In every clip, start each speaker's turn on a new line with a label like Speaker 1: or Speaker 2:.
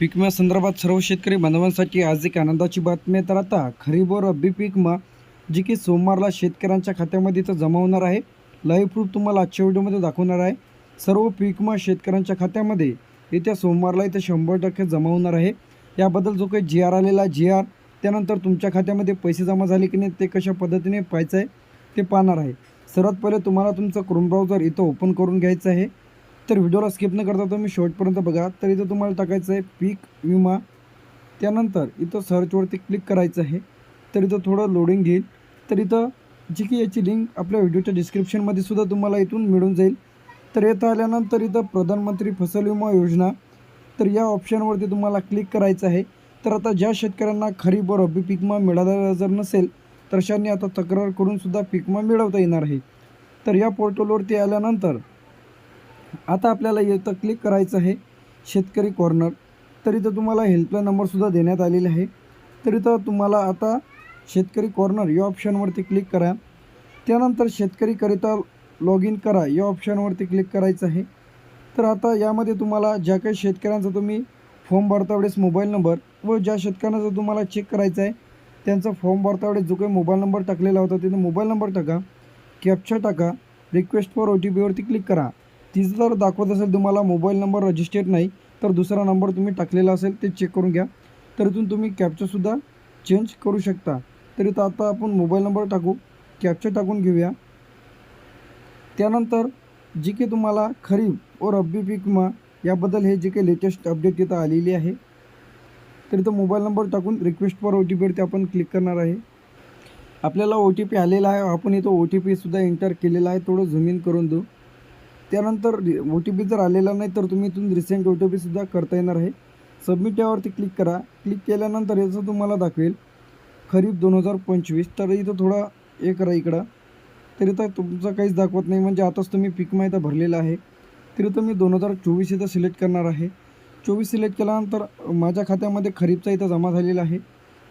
Speaker 1: पीक विमा संदर्भात सर्व शेतकरी बांधवांसाठी आज एक आनंदाची बातमी तर आता खरीप व रब्बी पीक विमा जी की सोमवारला शेतकऱ्यांच्या खात्यामध्ये इथं जमा होणार आहे. लाईव्ह प्रूफ तुम्हाला आजच्या व्हिडिओमध्ये दाखवणार आहे. सर्व पीक विमा शेतकऱ्यांच्या खात्यामध्ये येत्या सोमवारला इथं शंभर टक्के जमा होणार आहे. याबद्दल जो काही जी आर आलेला जी आर त्यानंतर तुमच्या खात्यामध्ये पैसे जमा झाले की नाही ते कशा पद्धतीने पाहायचं आहे ते पाहणार आहे. सर्वात पहिले तुम्हाला तुमचं क्रोम ब्राउझर इथं ओपन करून घ्यायचं आहे. तर व्हिडिओला स्किप न करता तुम्ही शेवटपर्यंत बघा. तर इथं तुम्हाला टाकायचं आहे पीक विमा. त्यानंतर इथं सर्चवरती क्लिक करायचं आहे. तर इथं थोडं लोडिंग घेईल. तर इथं जी की याची लिंक आपल्या व्हिडिओच्या डिस्क्रिप्शनमध्ये सुद्धा तुम्हाला इथून मिळून जाईल. तर येथं आल्यानंतर इथं प्रधानमंत्री फसल विमा योजना. तर या ऑप्शनवरती तुम्हाला क्लिक करायचं आहे. तर आता ज्या शेतकऱ्यांना खरीप व रब्बी पिकमा विमा मिळालेला जर नसेल तर अशांनी आता तक्रार करूनसुद्धा पिकमा विमा मिळवता येणार आहे. तर या पोर्टलवरती आल्यानंतर आता आपल्याला इथं क्लिक करायचं आहे. शेतकरी कॉर्नर तर इथं तुम्हाला हेल्पलाईन नंबरसुद्धा देण्यात आलेला आहे. तर इथं तुम्हाला आता शेतकरी कॉर्नर या ऑप्शनवरती क्लिक करा. त्यानंतर शेतकरीकरिता लॉग इन करा. या ऑप्शनवरती क्लिक करायचं आहे. तर आता यामध्ये तुम्हाला ज्या काही शेतकऱ्यांचा तुम्ही फॉर्म भरता वेळेस मोबाईल नंबर व ज्या शेतकऱ्यांचा तुम्हाला चेक करायचा आहे त्यांचा फॉर्म भरता वेळेस जो काही मोबाईल नंबर टाकलेला होता तिथे मोबाईल नंबर टाका. कॅप्चा टाका. रिक्वेस्ट फॉर ओ टी पीवरती क्लिक करा. तिचं जर दाखवत असेल तुम्हाला मोबाईल नंबर रजिस्टर्ड नाही तर दुसरा नंबर तुम्ही टाकलेला असेल ते चेक करून घ्या. तर इथून तुम्ही कॅप्चासुद्धा चेंज करू शकता. तर इथं आता आपण मोबाईल नंबर टाकू कॅप्चा टाकून घेऊया. त्यानंतर जी की तुम्हाला खरीप व रब्बी पीक विमा याबद्दल हे जे काही लेटेस्ट अपडेट इथं आलेली आहे तर इथं मोबाईल नंबर टाकून रिक्वेस्ट फॉर ओ टी पीवरती आपण क्लिक करणार आहे. आपल्याला ओ टी पी आलेला आहे आपण इथं ओ टी पीसुद्धा एंटर केलेला आहे थोडं झूम इन करून देऊ. त्यानंतर ओ टी पी जर आलेला नाही तर तुम्ही इथून रिसेंट ओ टी पीसुद्धा करता येणार आहे. सबमिट यावरती क्लिक करा. क्लिक केल्यानंतर याचं तुम्हाला दाखवेल खरीप दोन हजार पंचवीस. तर इथं थोडा हे करा इकडं. तर इथं तुमचं काहीच दाखवत नाही म्हणजे आताच तुम्ही पीक मा इथं भरलेलं आहे. तर इथं मी दोन हजार चोवीस इथं सिलेक्ट करणार आहे. चोवीस सिलेक्ट केल्यानंतर माझ्या खात्यामध्ये खरीपचा इथं जमा झालेला आहे.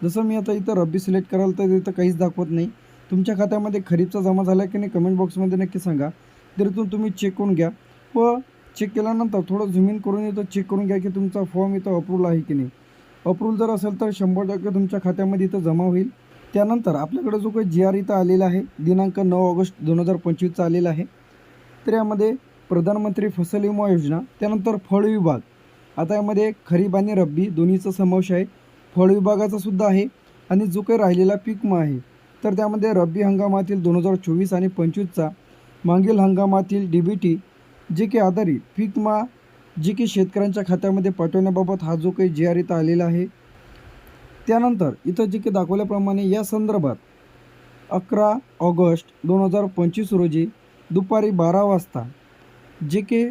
Speaker 1: जसं मी आता इथं रब्बी सिलेक्ट कराल तर इथं काहीच दाखवत नाही. तुमच्या खात्यामध्ये खरीपचा जमा झाला की नाही कमेंट बॉक्समध्ये नक्की सांगा. तरीतून तुम्ही चेक करून घ्या. व चेक केल्यानंतर थोडं झूम इन करून इथं चेक करून घ्या की तुमचा फॉर्म इथं अप्रूव्ह आहे की नाही. अप्रूवल जर असेल तर शंभर टक्के तुमच्या खात्यामध्ये इथं जमा होईल. त्यानंतर आपल्याकडे जो काही जी आर इथं आलेला आहे दिनांक नऊ ऑगस्ट दोन हजार पंचवीसचा आलेला आहे. तर यामध्ये प्रधानमंत्री फसल विमा योजना त्यानंतर फळ विभाग. आता यामध्ये खरीप आणि रब्बी दोन्हीचा समावेश आहे. फळ विभागाचा सुद्धा आहे आणि जो काही राहिलेला पीक विमा आहे. तर त्यामध्ये रब्बी हंगामातील दोन हजार चोवीस आणि पंचवीसचा मागील हंगामातील डी बी टी जे की आधारित पीकमा जे की शेतकऱ्यांच्या खात्यामध्ये पाठवण्याबाबत हा जो काही जी आर इथं आलेला आहे त्यानंतर इथं जे की दाखवल्याप्रमाणे या संदर्भात अकरा ऑगस्ट दोन हजार पंचवीस रोजी दुपारी बारा वाजता जे के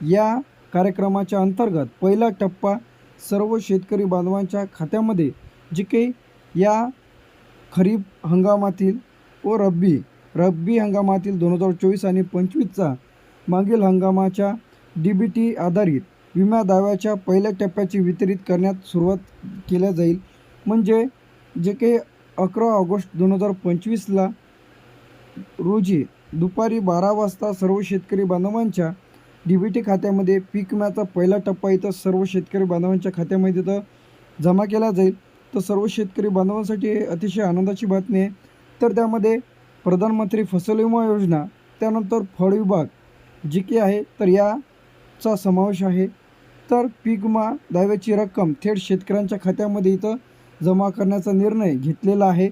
Speaker 1: या कार्यक्रमाच्या अंतर्गत पहिला टप्पा सर्व शेतकरी बांधवांच्या खात्यामध्ये जे काही या खरीप हंगामातील व रब्बी रब्बी हंगामातील दोन हजार चोवीस आणि पंचवीसचा मागील हंगामाच्या डी बी टी आधारित विमा दाव्याच्या पहिल्या टप्प्याची वितरित करण्यात सुरुवात केल्या जाईल. म्हणजे जे काही अकरा ऑगस्ट दोन हजार पंचवीसला रोजी दुपारी बारा वाजता सर्व शेतकरी बांधवांच्या डी बी टी खात्यामध्ये पीक विम्याचा पहिला टप्पा इथं सर्व शेतकरी बांधवांच्या खात्यामध्ये इथं जमा केला जाईल. तर सर्व शेतकरी बांधवांसाठी हे अतिशय आनंदाची बातमी आहे. तर त्यामध्ये प्रधानमंत्री फसल विमा योजना त्यानंतर फळ विभाग जी की आहे तर याचा समावेश आहे. तर पीक विमा दाव्याची रक्कम थेट शेतकऱ्यांच्या खात्यामध्ये इथं जमा करण्याचा निर्णय घेतलेला आहे.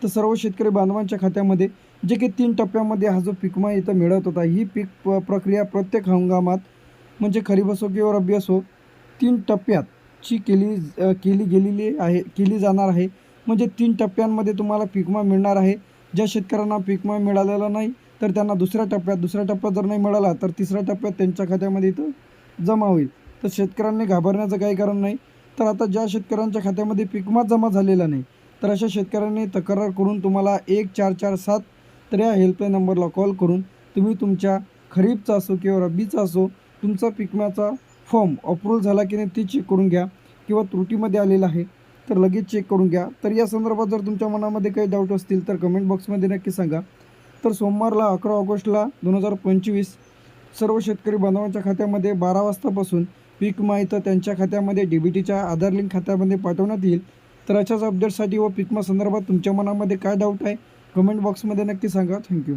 Speaker 1: तर सर्व शेतकरी बांधवांच्या खात्यामध्ये जे की तीन टप्प्यामध्ये हा जो पीक विमा इथं मिळत होता ही पीक प प्रक्रिया प्रत्येक हंगामात म्हणजे खरीप असो किंवा रब्बी असो तीन टप्प्यात ची केली केली गेलेली आहे केली जाणार आहे. म्हणजे तीन टप्प्यांमध्ये तुम्हाला पीक विमा मिळणार आहे. ज्या शेतकऱ्यांना पीक मिळालेला नाही तर त्यांना दुसऱ्या टप्प्यात दुसऱ्या टप्प्यात जर नाही मिळाला तर तिसऱ्या टप्प्यात त्यांच्या खात्यामध्ये इथं जमा होईल. तर शेतकऱ्यांनी घाबरण्याचं काही कारण नाही. तर आता ज्या शेतकऱ्यांच्या खात्यामध्ये पीकमा जमा झालेला नाही तर अशा शेतकऱ्यांनी तक्रार करून तुम्हाला एक चार चार सात तर या हेल्पलाईन नंबरला कॉल करून तुम्ही तुमच्या खरीपचा असो किंवा रब्बीचा असो तुमचा पिकम्याचा फॉर्म अप्रूव्ह झाला की नाही ते चेक करून घ्या किंवा त्रुटीमध्ये आलेला आहे. तर लगेच चेक करून घ्या. तर या संदर्भात जर तुमच्या मनामध्ये काही डाऊट असतील तर कमेंट बॉक्समध्ये नक्की सांगा. तर सोमवारला अकरा ऑगस्टला दोन हजार पंचवीस सर्व शेतकरी बांधवांच्या खात्यामध्ये बारा वाजतापासून पीक विमा त्यांच्या खात्यामध्ये डी बी टीच्या आधार लिंक खात्यामध्ये पाठवण्यात येईल. तर अशाच अपडेटसाठी व पीक संदर्भात तुमच्या मनामध्ये काय डाऊट आहे कमेंट बॉक्समध्ये नक्की सांगा. थँक्यू